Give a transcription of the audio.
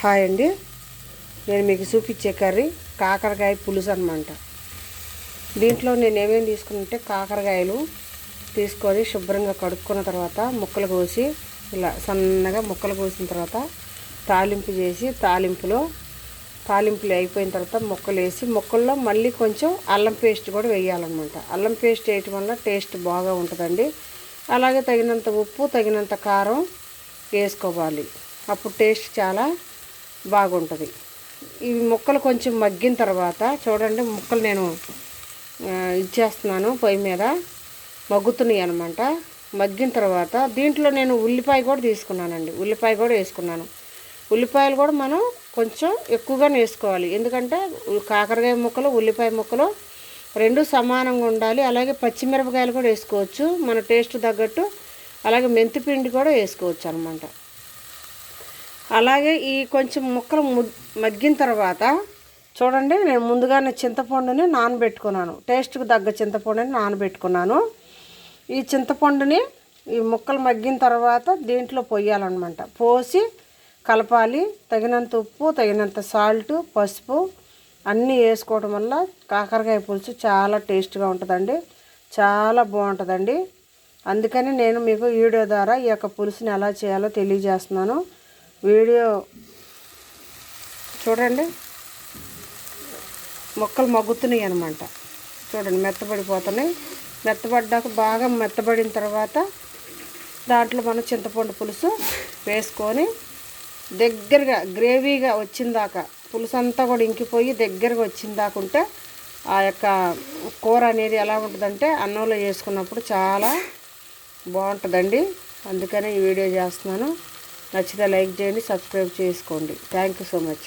Hi అండి. నేను మీకు చూపించే కర్రీ కాకరకాయ పులుసు అనమాట దీంట్లో నేను ఏమేమి తీసుకున్నంటే కాకరకాయలు తీసుకొని శుభ్రంగా కడుక్కున్న తర్వాత ముక్కలు కోసి ఇలా సన్నగా ముక్కలు కోసిన తర్వాత తాలింపు చేసి తాలింపులో తాలింపులు అయిపోయిన తర్వాత ముక్కలు వేసి ముక్కల్లో మళ్ళీ కొంచెం అల్లం పేస్ట్ కూడా వేయాలన్నమాట. అల్లం పేస్ట్ వేయటం వల్ల టేస్ట్ బాగా ఉంటుందండి. అలాగే తగినంత ఉప్పు తగినంత కారం వేసుకోవాలి. అప్పుడు టేస్ట్ చాలా బాగుంటుంది. ఇవి ముక్కలు కొంచెం మగ్గిన తర్వాత చూడండి ముక్కలు నేను ఇచ్చేస్తున్నాను పొయ్యి మీద. మగ్గుతున్నాయి అనమాట మగ్గిన తర్వాత దీంట్లో నేను ఉల్లిపాయ కూడా తీసుకున్నానండి. ఉల్లిపాయ కూడా వేసుకున్నాను. ఉల్లిపాయలు కూడా మనం కొంచెం ఎక్కువగానే వేసుకోవాలి. ఎందుకంటే కాకరకాయ ముక్కలు ఉల్లిపాయ ముక్కలు రెండు సమానంగా ఉండాలి. అలాగే పచ్చిమిరపకాయలు కూడా వేసుకోవచ్చు. మన టేస్ట్ తగ్గట్టు అలాగే మెంతిపిండి కూడా వేసుకోవచ్చు అనమాట అలాగే ఈ కొంచెం ముక్కలు మగ్గిన తర్వాత చూడండి నేను ముందుగానే చింతపండుని నానబెట్టుకున్నాను. టేస్ట్కి తగ్గ చింతపండుని నానబెట్టుకున్నాను. ఈ చింతపండుని ఈ ముక్కలు మగ్గిన తర్వాత దీంట్లో పొయ్యాలన్నమాట పోసి కలపాలి. తగినంత ఉప్పు తగినంత సాల్ట్ పసుపు అన్నీ వేసుకోవడం వల్ల కాకరకాయ పులుసు చాలా టేస్ట్గా ఉంటుందండి. చాలా బాగుంటుందండి. అందుకని నేను మీకు వీడియో ద్వారా ఈ యొక్క పులుసుని ఎలా చేయాలో తెలియజేస్తున్నాను. వీడియో చూడండి. మొక్కలు మగ్గుతున్నాయి అనమాట చూడండి మెత్తబడిపోతున్నాయి. మెత్తబడ్డాక బాగా మెత్తబడిన తర్వాత దాంట్లో మనం చింతపండు పులుసు వేసుకొని దగ్గరగా గ్రేవీగా వచ్చిందాక పులుసు అంతా కూడా ఇంకిపోయి దగ్గరగా వచ్చిందాక ఉంటే ఆ యొక్క కూర అనేది ఎలా ఉంటుందంటే అన్నంలో వేసుకున్నప్పుడు చాలా బాగుంటుందండి. అందుకనే ఈ వీడియో చేస్తున్నాను. నచ్చితే లైక్ చేయండి సబ్స్క్రైబ్ చేసుకోండి. Thank you so much